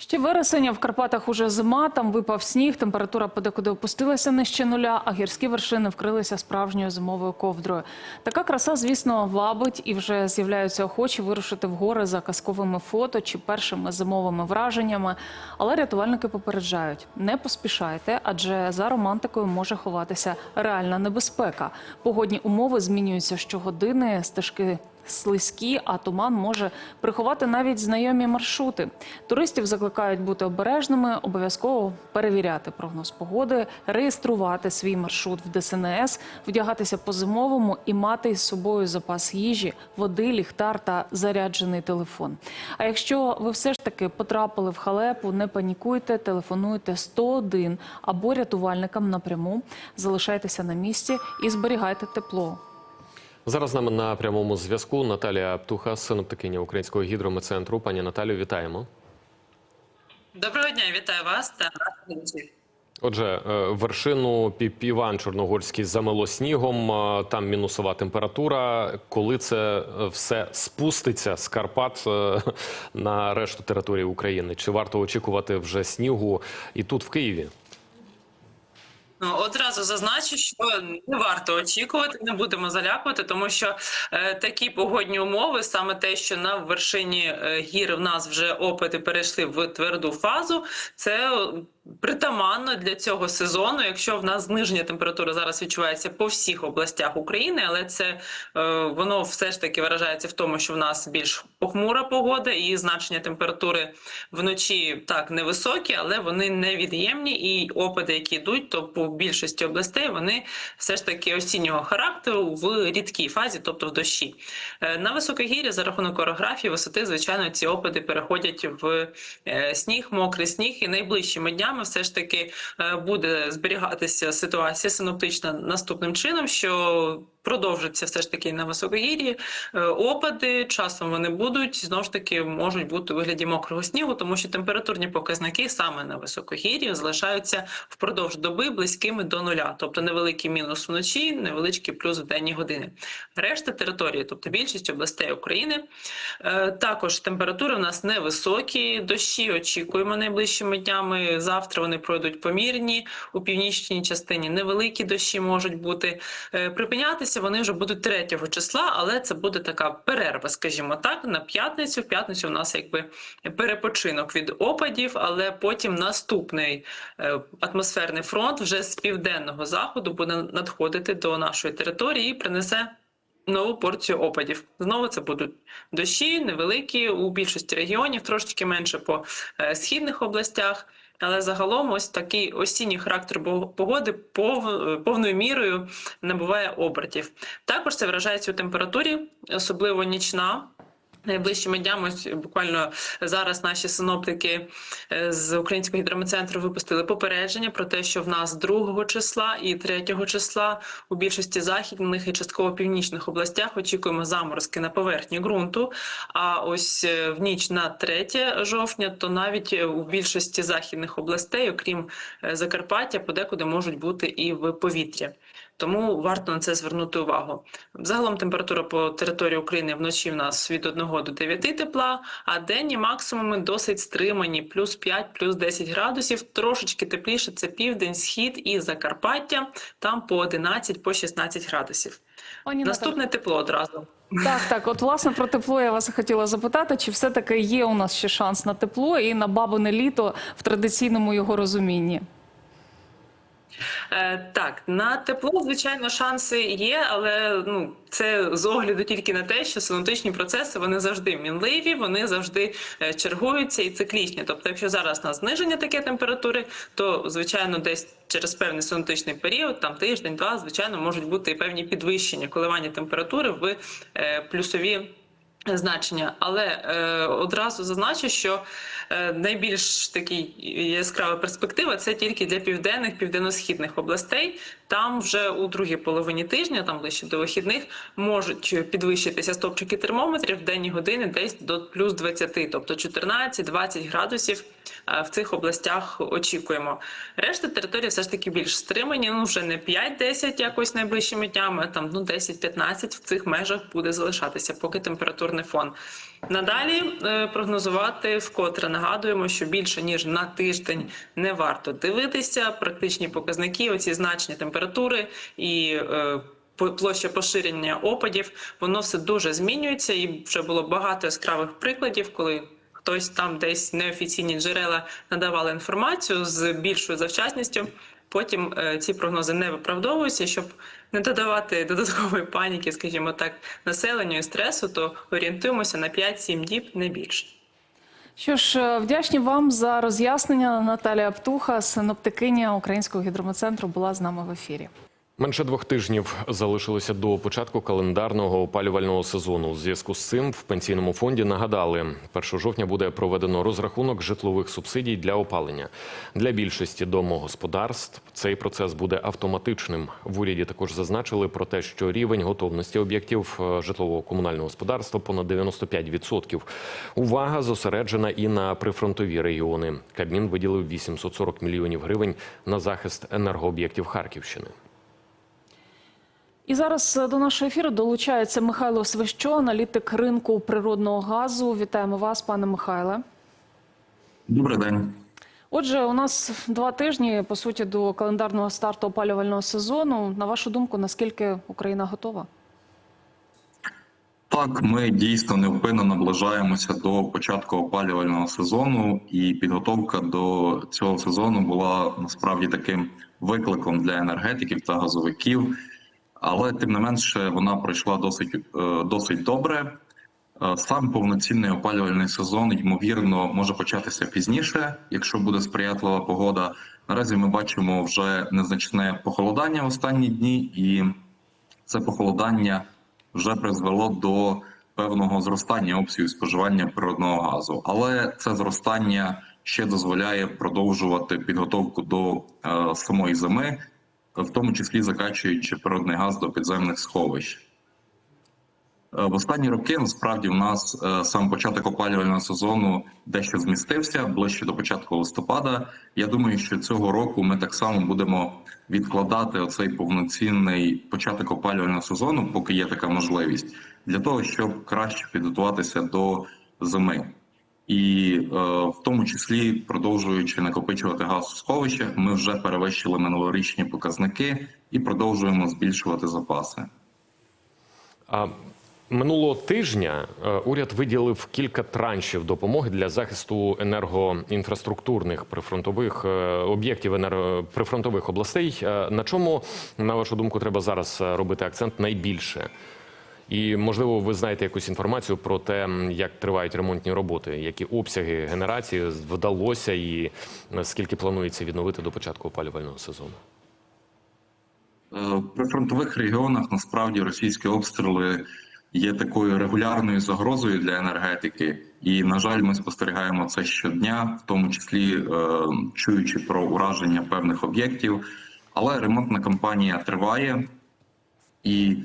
Ще вересень, в Карпатах уже зима, там випав сніг, температура подекуди опустилася нижче нуля, а гірські вершини вкрилися справжньою зимовою ковдрою. Така краса, звісно, вабить і вже з'являються охочі вирушити в гори за казковими фото чи першими зимовими враженнями. Але рятувальники попереджають: не поспішайте, адже за романтикою може ховатися реальна небезпека. Погодні умови змінюються щогодини, стежки слизькі, а туман може приховати навіть знайомі маршрути. Туристів закликають бути обережними, обов'язково перевіряти прогноз погоди, реєструвати свій маршрут в ДСНС, вдягатися по зимовому і мати із собою запас їжі, води, ліхтар та заряджений телефон. А якщо ви все ж таки потрапили в халепу, не панікуйте, телефонуйте 101 або рятувальникам напряму, залишайтеся на місці і зберігайте тепло. Зараз з нами на прямому зв'язку Наталія Птуха, синоптикиня Українського гідрометцентру. Пані Наталію, вітаємо. Доброго дня, вітаю вас та глядачів. Отже, е, вершину Піпіван Чорногорський замело снігом. е, Там мінусова температура. Коли це е, все спуститься з Карпат на решту території України? Чи варто очікувати вже снігу і тут, в Києві? Ну, одразу зазначу, що не варто очікувати, не будемо залякувати, тому що е, такі погодні умови, саме те, що на вершині е, гір в нас вже опити перейшли в тверду фазу, це притаманно для цього сезону. Якщо в нас зниження температури зараз відчувається по всіх областях України, але це е, воно все ж таки виражається в тому, що в нас більш похмура погода і значення температури вночі так невисокі, але вони невід'ємні. І опади, які йдуть, то по більшості областей вони все ж таки осіннього характеру в рідкій фазі, тобто в дощі. Е, На високогір'ї за рахунок орографії висоти, звичайно, ці опади переходять в е, сніг, мокрий сніг, і найближчими днями все ж таки е, буде зберігатися ситуація синоптична наступним чином, що продовжиться все ж таки на високогір'ї е, опади. Часом вони будуть знову ж таки можуть бути у вигляді мокрого снігу, тому що температурні показники саме на високогір'ї залишаються впродовж доби близькими до нуля, тобто невеликий мінус вночі, невеличкий плюс в денні години. Решта території, тобто більшість областей України, е, також температури в нас невисокі. Дощі очікуємо найближчими днями. Вони пройдуть помірні у північній частині. Невеликі дощі можуть бути Е, припинятися. Вони вже будуть 3 числа, але це буде така перерва, скажімо так, на п'ятницю. В п'ятницю у нас якби перепочинок від опадів, але потім наступний е, атмосферний фронт вже з південного заходу буде надходити до нашої території і принесе. Нову порцію опадів. Знову це будуть дощі, невеликі у більшості регіонів, трошечки менше по е, східних областях. Але загалом ось такий осінній характер погоди пов- повною мірою набуває обертів. Також це виражається у температурі, особливо нічна. Найближчими днями, ось буквально зараз наші синоптики е, з українського гідрометцентру випустили попередження про те, що в нас 2 числа і 3 числа у більшості західних і частково північних областях очікуємо заморозки на поверхні ґрунту. А ось е, в ніч на 3 жовтня, то навіть е, у більшості західних областей, окрім Закарпаття, подекуди можуть бути і в повітрі. Тому варто на це звернути увагу. Загалом температура по території України вночі в нас від 1 до 9 тепла, а денні максимуми досить стримані, плюс 5, плюс 10 градусів. Трошечки тепліше це південь, схід і Закарпаття, там по 11, по 16 градусів. Пані Наступне тепло одразу. Так, так. От власне про тепло я вас хотіла запитати, чи все-таки є у нас ще шанс на тепло і на бабине літо в традиційному його розумінні? Е, так, на тепло, звичайно, шанси є, але ну це з огляду тільки на те, що синоптичні процеси вони завжди мінливі, вони завжди е, чергуються і циклічні. Тобто, якщо зараз на зниження таке температури, то звичайно десь через певний синоптичний період, там тиждень-два, звичайно, можуть бути і певні підвищення коливання температури в е, плюсові. Значення, але е, одразу зазначу, що найбільш такий яскрава перспектива це тільки для південних південно-східних областей. Там вже у другій половині тижня, там ближче до вихідних, можуть підвищитися стопчики термометрів в денні години десь до плюс 20, тобто 14-20 градусів е, в цих областях очікуємо. Решта території все ж таки більш стримані. Ну вже не 5-10 якось найближчими днями, а там ну 10-15 в цих межах буде залишатися, поки температурний фон. Надалі е, прогнозувати вкотре нагадуємо, що більше ніж на тиждень не варто дивитися. Практичні показники, оці значення температури і е, площа поширення опадів, воно все дуже змінюється, і вже було багато яскравих прикладів, коли хтось там десь неофіційні джерела надавали інформацію з більшою завчасністю. Потім е, ці прогнози не виправдовуються, щоб не додавати додаткової паніки, скажімо так, населенню і стресу, то орієнтуємося на 5-7 діб, не більше. Що ж, е, вдячні вам за роз'яснення. Наталія Птуха, синоптикиня Українського гідрометцентру, була з нами в ефірі. Менше двох тижнів залишилося до початку календарного опалювального сезону. У зв'язку з цим в пенсійному фонді нагадали, 1 жовтня буде проведено розрахунок житлових субсидій для опалення. Для більшості домогосподарств цей процес буде автоматичним. В уряді також зазначили про те, що рівень готовності об'єктів е, житлового комунального господарства понад 95%. Увага зосереджена і на прифронтові регіони. Кабмін виділив 840 мільйонів гривень на захист енергооб'єктів Харківщини. І зараз е, до нашого ефіру долучається Михайло Свищо, аналітик ринку природного газу. Вітаємо вас, пане Михайле. Добрий день. Отже, у нас два тижні по суті до календарного старту опалювального сезону. На вашу думку, наскільки Україна готова? Так, ми дійсно невпинно наближаємося до початку опалювального сезону, і підготовка до цього сезону була насправді таким викликом для енергетиків та газовиків. Але тим не менше вона пройшла досить е, досить добре. Е, Сам повноцінний опалювальний сезон, ймовірно, може початися пізніше, якщо буде сприятлива погода. Наразі ми бачимо вже незначне похолодання в останні дні, і це похолодання вже призвело до певного зростання обсягів споживання природного газу. Але це зростання ще дозволяє продовжувати підготовку до е, самої зими, в тому числі закачуючи природний газ до підземних сховищ. Е, В останні роки насправді у нас е, сам початок опалювального сезону дещо змістився ближче до початку листопада. Я думаю, що цього року ми так само будемо відкладати оцей повноцінний початок опалювального сезону, поки є така можливість, для того, щоб краще підготуватися до зими. І е, в тому числі продовжуючи накопичувати газ у сховищах, ми вже перевищили минулорічні показники і продовжуємо збільшувати запаси. А минулого тижня е, уряд виділив кілька траншів допомоги для захисту енергоінфраструктурних прифронтових е, об'єктів енерго... прифронтових областей. Е, На чому, на вашу думку, треба зараз робити акцент найбільше? І можливо, ви знаєте якусь інформацію про те, як тривають ремонтні роботи, які обсяги генерації вдалося, і е, скільки планується відновити до початку опалювального сезону? Е, В прифронтових регіонах насправді російські обстріли є такою регулярною загрозою для енергетики, і на жаль, ми спостерігаємо це щодня, в тому числі е, чуючи про ураження певних об'єктів. Але ремонтна кампанія триває, і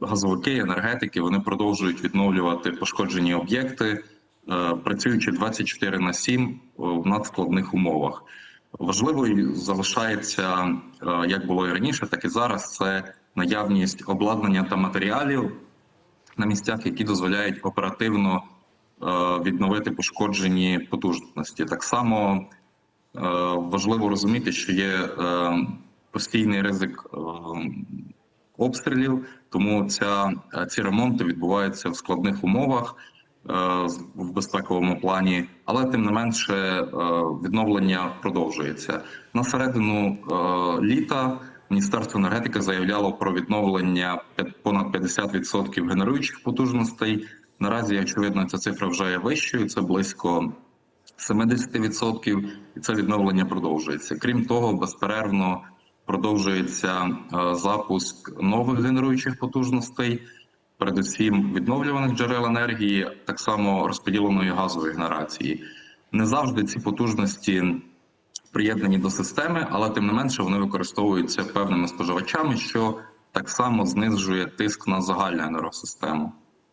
газовики, енергетики вони продовжують відновлювати пошкоджені об'єкти, е, працюючи 24 на 7 в надскладних умовах. Важливою залишається, е, як було і раніше, так і зараз. Це наявність обладнання та матеріалів на місцях, які дозволяють оперативно е, відновити пошкоджені потужності. Так само е, важливо розуміти, що є е, постійний ризик е, обстрілів, тому ця, ці ремонти відбуваються в складних умовах е, в безпековому плані, але тим не менше е, відновлення продовжується. На середину е, літа Міністерство енергетики заявляло про відновлення понад 50% генеруючих потужностей. Наразі, очевидно, ця цифра вже є вищою. Це близько 70%, і це відновлення продовжується. Крім того, безперервно продовжується е, запуск нових генеруючих потужностей, передусім відновлюваних джерел енергії, так само розподіленої газової генерації. Не завжди ці потужності приєднані до системи, але тим не менше вони використовуються певними споживачами, що так само знижує тиск на загальну енергосистему.